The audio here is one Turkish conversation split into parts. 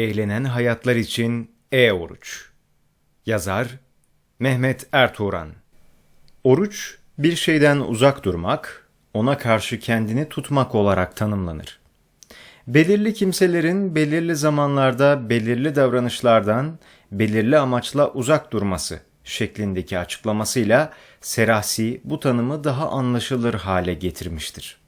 Eğlenen Hayatlar için E-Oruç Yazar Mehmet Ertuğran Oruç, bir şeyden uzak durmak, ona karşı kendini tutmak olarak tanımlanır. Belirli kimselerin belirli zamanlarda belirli davranışlardan belirli amaçla uzak durması şeklindeki açıklamasıyla Serasi bu tanımı daha anlaşılır hale getirmiştir.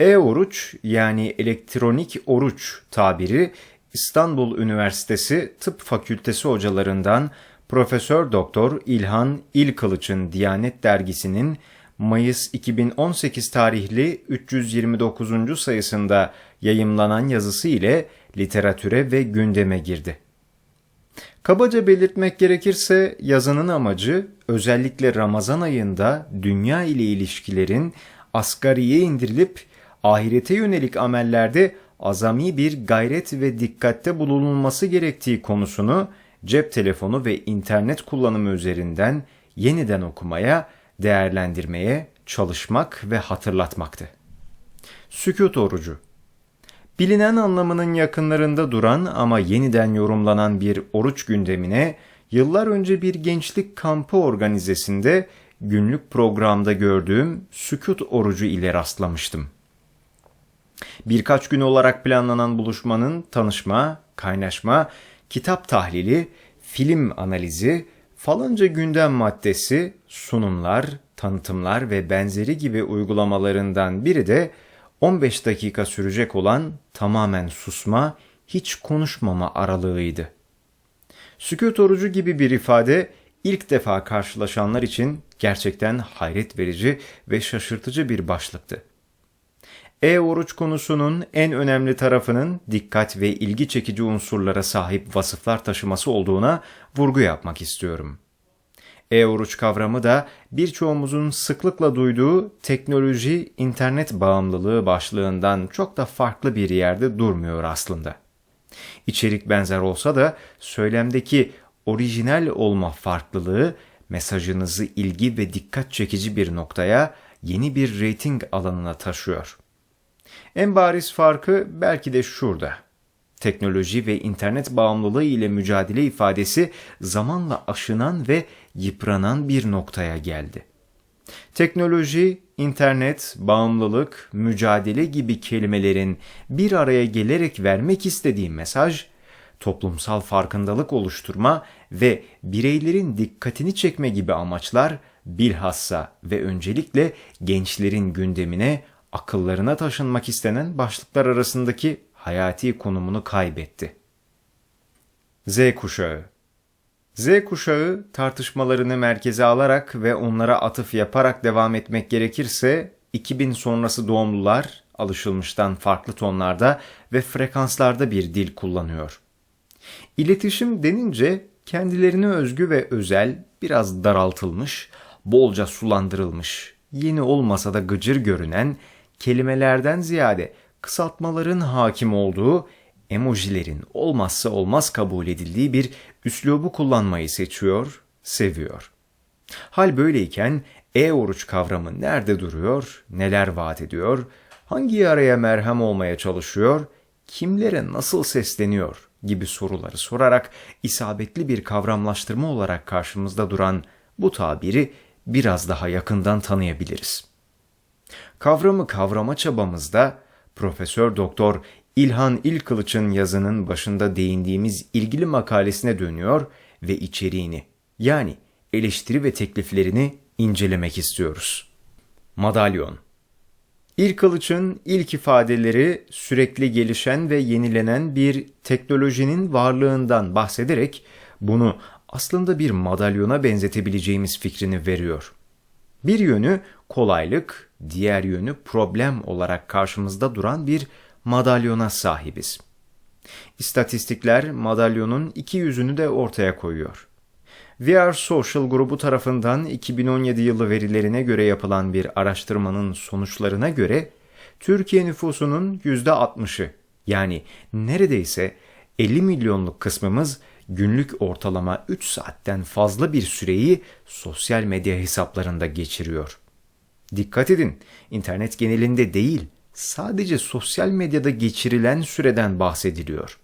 E-oruç yani elektronik oruç tabiri İstanbul Üniversitesi Tıp Fakültesi hocalarından Profesör Doktor İlhan İlkılıç'ın Diyanet dergisinin Mayıs 2018 tarihli 329. sayısında yayımlanan yazısı ile literatüre ve gündeme girdi. Kabaca belirtmek gerekirse yazının amacı özellikle Ramazan ayında dünya ile ilişkilerin asgariye indirilip ahirete yönelik amellerde azami bir gayret ve dikkatte bulunulması gerektiği konusunu cep telefonu ve internet kullanımı üzerinden yeniden okumaya, değerlendirmeye çalışmak ve hatırlatmaktı. Sükut orucu Bilinen anlamının yakınlarında duran ama yeniden yorumlanan bir oruç gündemine yıllar önce bir gençlik kampı organizesinde günlük programda gördüğüm sükut orucu ile rastlamıştım. Birkaç gün olarak planlanan buluşmanın tanışma, kaynaşma, kitap tahlili, film analizi, falanca gündem maddesi, sunumlar, tanıtımlar ve benzeri gibi uygulamalarından biri de 15 dakika sürecek olan tamamen susma, hiç konuşmama aralığıydı. Sükut orucu gibi bir ifade ilk defa karşılaşanlar için gerçekten hayret verici ve şaşırtıcı bir başlıktı. E-oruç konusunun en önemli tarafının dikkat ve ilgi çekici unsurlara sahip vasıflar taşıması olduğuna vurgu yapmak istiyorum. E-oruç kavramı da birçoğumuzun sıklıkla duyduğu teknoloji, internet bağımlılığı başlığından çok da farklı bir yerde durmuyor aslında. İçerik benzer olsa da söylemdeki orijinal olma farklılığı mesajınızı ilgi ve dikkat çekici bir noktaya, yeni bir rating alanına taşıyor. En bariz farkı belki de şurada. Teknoloji ve internet bağımlılığı ile mücadele ifadesi zamanla aşınan ve yıpranan bir noktaya geldi. Teknoloji, internet, bağımlılık, mücadele gibi kelimelerin bir araya gelerek vermek istediği mesaj, toplumsal farkındalık oluşturma ve bireylerin dikkatini çekme gibi amaçlar bilhassa ve öncelikle gençlerin gündemine akıllarına taşınmak istenen başlıklar arasındaki hayati konumunu kaybetti. Z kuşağı Z kuşağı tartışmalarını merkeze alarak ve onlara atıf yaparak devam etmek gerekirse 2000 sonrası doğumlular alışılmıştan farklı tonlarda ve frekanslarda bir dil kullanıyor. İletişim denince kendilerine özgü ve özel, biraz daraltılmış, bolca sulandırılmış, yeni olmasa da gıcır görünen kelimelerden ziyade kısaltmaların hakim olduğu, emojilerin olmazsa olmaz kabul edildiği bir üslubu kullanmayı seçiyor, seviyor. Hal böyleyken e-oruç kavramı nerede duruyor, neler vaat ediyor, hangi yaraya merhem olmaya çalışıyor, kimlere nasıl sesleniyor gibi soruları sorarak isabetli bir kavramlaştırma olarak karşımızda duran bu tabiri biraz daha yakından tanıyabiliriz. Kavramı kavrama çabamızda Profesör Doktor İlhan İlkılıç'ın yazının başında değindiğimiz ilgili makalesine dönüyor ve içeriğini yani eleştiri ve tekliflerini incelemek istiyoruz. Madalyon İlkılıç'ın ilk ifadeleri sürekli gelişen ve yenilenen bir teknolojinin varlığından bahsederek bunu aslında bir madalyona benzetebileceğimiz fikrini veriyor. Bir yönü kolaylık, diğer yönü problem olarak karşımızda duran bir madalyona sahibiz. İstatistikler madalyonun iki yüzünü de ortaya koyuyor. VR Social grubu tarafından 2017 yılı verilerine göre yapılan bir araştırmanın sonuçlarına göre Türkiye nüfusunun %60'ı yani neredeyse 50 milyonluk kısmımız günlük ortalama 3 saatten fazla bir süreyi sosyal medya hesaplarında geçiriyor. Dikkat edin, internet genelinde değil, sadece sosyal medyada geçirilen süreden bahsediliyor.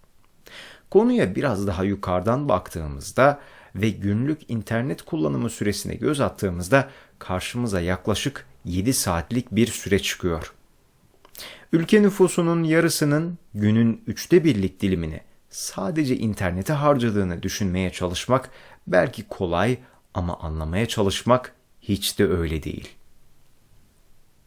Konuya biraz daha yukarıdan baktığımızda ve günlük internet kullanımı süresine göz attığımızda karşımıza yaklaşık 7 saatlik bir süre çıkıyor. Ülke nüfusunun yarısının günün üçte birlik dilimini sadece internete harcadığını düşünmeye çalışmak belki kolay ama anlamaya çalışmak hiç de öyle değil.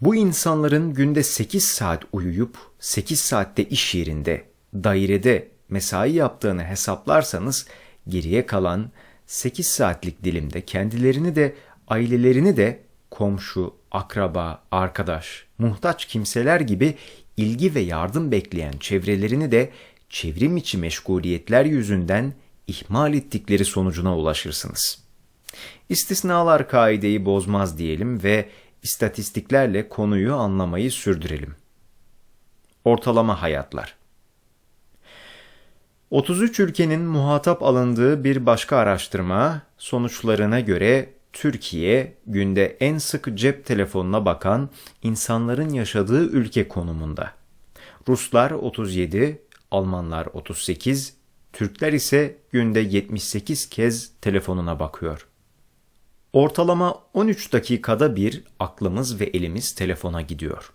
Bu insanların günde 8 saat uyuyup 8 saatte iş yerinde, dairede mesai yaptığını hesaplarsanız geriye kalan 8 saatlik dilimde kendilerini de ailelerini de komşu, akraba, arkadaş, muhtaç kimseler gibi ilgi ve yardım bekleyen çevrelerini de çevrim içi meşguliyetler yüzünden ihmal ettikleri sonucuna ulaşırsınız. İstisnalar kaideyi bozmaz diyelim ve istatistiklerle konuyu anlamayı sürdürelim. Ortalama hayatlar 33 ülkenin muhatap alındığı bir başka araştırma sonuçlarına göre Türkiye günde en sık cep telefonuna bakan insanların yaşadığı ülke konumunda. Ruslar 37, Almanlar 38, Türkler ise günde 78 kez telefonuna bakıyor. Ortalama 13 dakikada bir aklımız ve elimiz telefona gidiyor.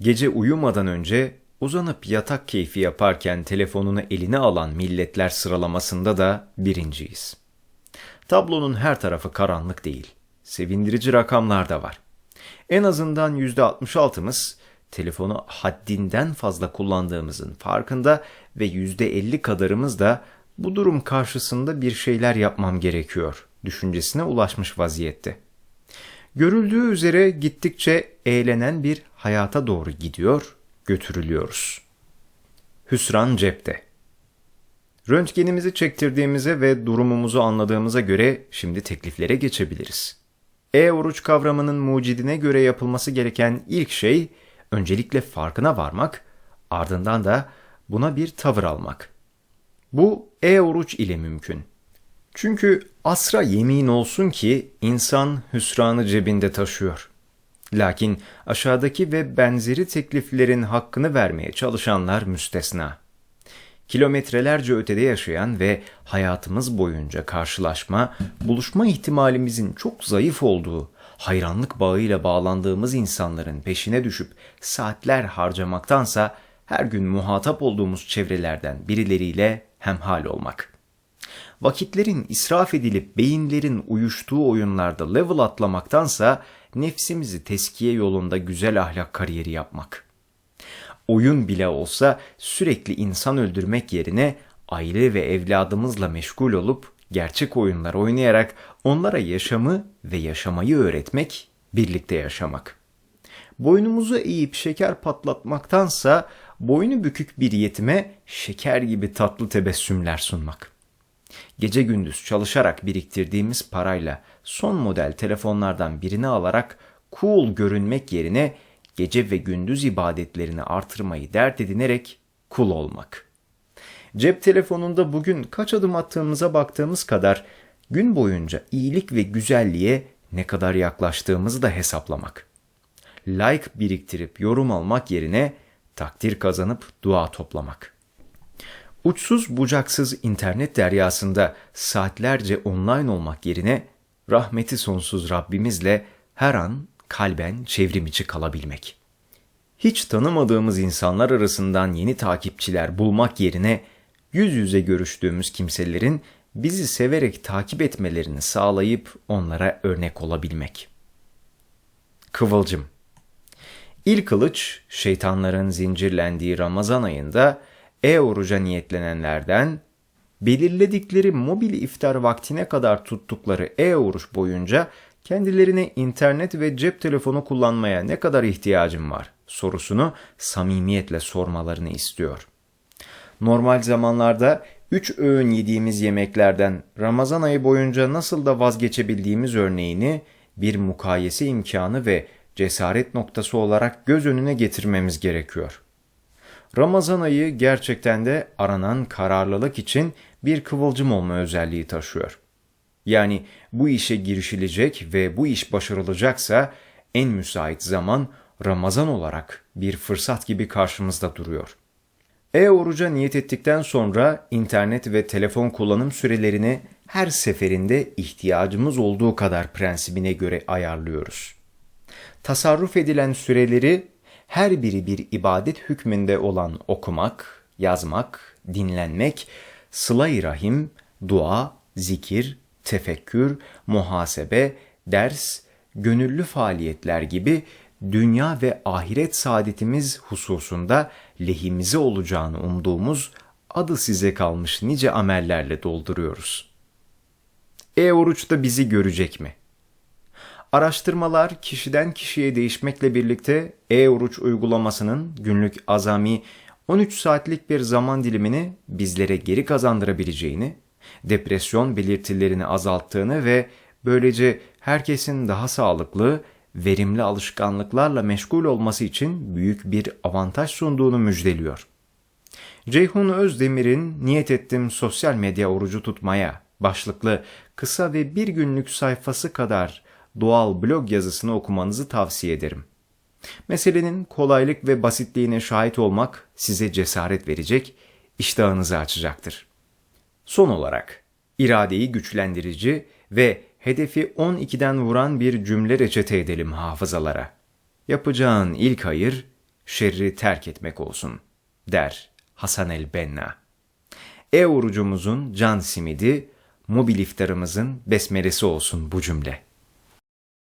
Gece uyumadan önce uzanıp yatak keyfi yaparken telefonunu eline alan milletler sıralamasında da birinciyiz. Tablonun her tarafı karanlık değil. Sevindirici rakamlar da var. En azından %66'mız telefonu haddinden fazla kullandığımızın farkında ve %50 kadarımız da bu durum karşısında bir şeyler yapmam gerekiyor düşüncesine ulaşmış vaziyette. Görüldüğü üzere gittikçe eğlenen bir hayata doğru gidiyor, götürülüyoruz. Hüsran cepte. Röntgenimizi çektirdiğimize ve durumumuzu anladığımıza göre şimdi tekliflere geçebiliriz. E-oruç kavramının mucidine göre yapılması gereken ilk şey öncelikle farkına varmak, ardından da buna bir tavır almak. Bu e-oruç ile mümkün. Çünkü asra yemin olsun ki insan hüsranı cebinde taşıyor. Lakin aşağıdaki ve benzeri tekliflerin hakkını vermeye çalışanlar müstesna. Kilometrelerce ötede yaşayan ve hayatımız boyunca karşılaşma, buluşma ihtimalimizin çok zayıf olduğu, hayranlık bağıyla bağlandığımız insanların peşine düşüp saatler harcamaktansa her gün muhatap olduğumuz çevrelerden birileriyle hemhal olmak. Vakitlerin israf edilip beyinlerin uyuştuğu oyunlarda level atlamaktansa nefsimizi teskiye yolunda güzel ahlak kariyeri yapmak. Oyun bile olsa sürekli insan öldürmek yerine aile ve evladımızla meşgul olup gerçek oyunlar oynayarak onlara yaşamı ve yaşamayı öğretmek, birlikte yaşamak. Boynumuzu eğip şeker patlatmaktansa boynu bükük bir yetime şeker gibi tatlı tebessümler sunmak. Gece gündüz çalışarak biriktirdiğimiz parayla son model telefonlardan birini alarak cool görünmek yerine gece ve gündüz ibadetlerini artırmayı dert edinerek kul olmak. Cep telefonunda bugün kaç adım attığımıza baktığımız kadar gün boyunca iyilik ve güzelliğe ne kadar yaklaştığımızı da hesaplamak. Like biriktirip yorum almak yerine takdir kazanıp dua toplamak. Uçsuz bucaksız internet deryasında saatlerce online olmak yerine rahmeti sonsuz Rabbimizle her an kalben çevrim içi kalabilmek. Hiç tanımadığımız insanlar arasından yeni takipçiler bulmak yerine yüz yüze görüştüğümüz kimselerin bizi severek takip etmelerini sağlayıp onlara örnek olabilmek. Kıvılcım İlk kılıç şeytanların zincirlendiği Ramazan ayında e-oruca niyetlenenlerden belirledikleri mobil iftar vaktine kadar tuttukları e-oruç boyunca kendilerine internet ve cep telefonu kullanmaya ne kadar ihtiyacım var sorusunu samimiyetle sormalarını istiyor. Normal zamanlarda 3 öğün yediğimiz yemeklerden Ramazan ayı boyunca nasıl da vazgeçebildiğimiz örneğini bir mukayese imkanı ve cesaret noktası olarak göz önüne getirmemiz gerekiyor. Ramazan ayı gerçekten de aranan kararlılık için bir kıvılcım olma özelliği taşıyor. Yani bu işe girişilecek ve bu iş başarılacaksa en müsait zaman Ramazan olarak bir fırsat gibi karşımızda duruyor. E-oruca niyet ettikten sonra internet ve telefon kullanım sürelerini her seferinde ihtiyacımız olduğu kadar prensibine göre ayarlıyoruz. Tasarruf edilen süreleri her biri bir ibadet hükmünde olan okumak, yazmak, dinlenmek, sıla-i rahim, dua, zikir, tefekkür, muhasebe, ders, gönüllü faaliyetler gibi dünya ve ahiret saadetimiz hususunda lehimize olacağını umduğumuz adı size kalmış nice amellerle dolduruyoruz. E-oruç da bizi görecek mi? Araştırmalar kişiden kişiye değişmekle birlikte e-oruç uygulamasının günlük azami 13 saatlik bir zaman dilimini bizlere geri kazandırabileceğini, depresyon belirtilerini azalttığını ve böylece herkesin daha sağlıklı, verimli alışkanlıklarla meşgul olması için büyük bir avantaj sunduğunu müjdeliyor. Ceyhun Özdemir'in Niyet Ettim Sosyal Medya Orucu Tutmaya başlıklı kısa ve bir günlük sayfası kadar doğal blog yazısını okumanızı tavsiye ederim. Meselenin kolaylık ve basitliğine şahit olmak size cesaret verecek, iştahınızı açacaktır. Son olarak, iradeyi güçlendirici ve hedefi 12'den vuran bir cümle reçete edelim hafızalara. Yapacağın ilk hayır, şerri terk etmek olsun, der Hasan el-Benna. E orucumuzun can simidi, mobil iftarımızın besmelesi olsun bu cümle.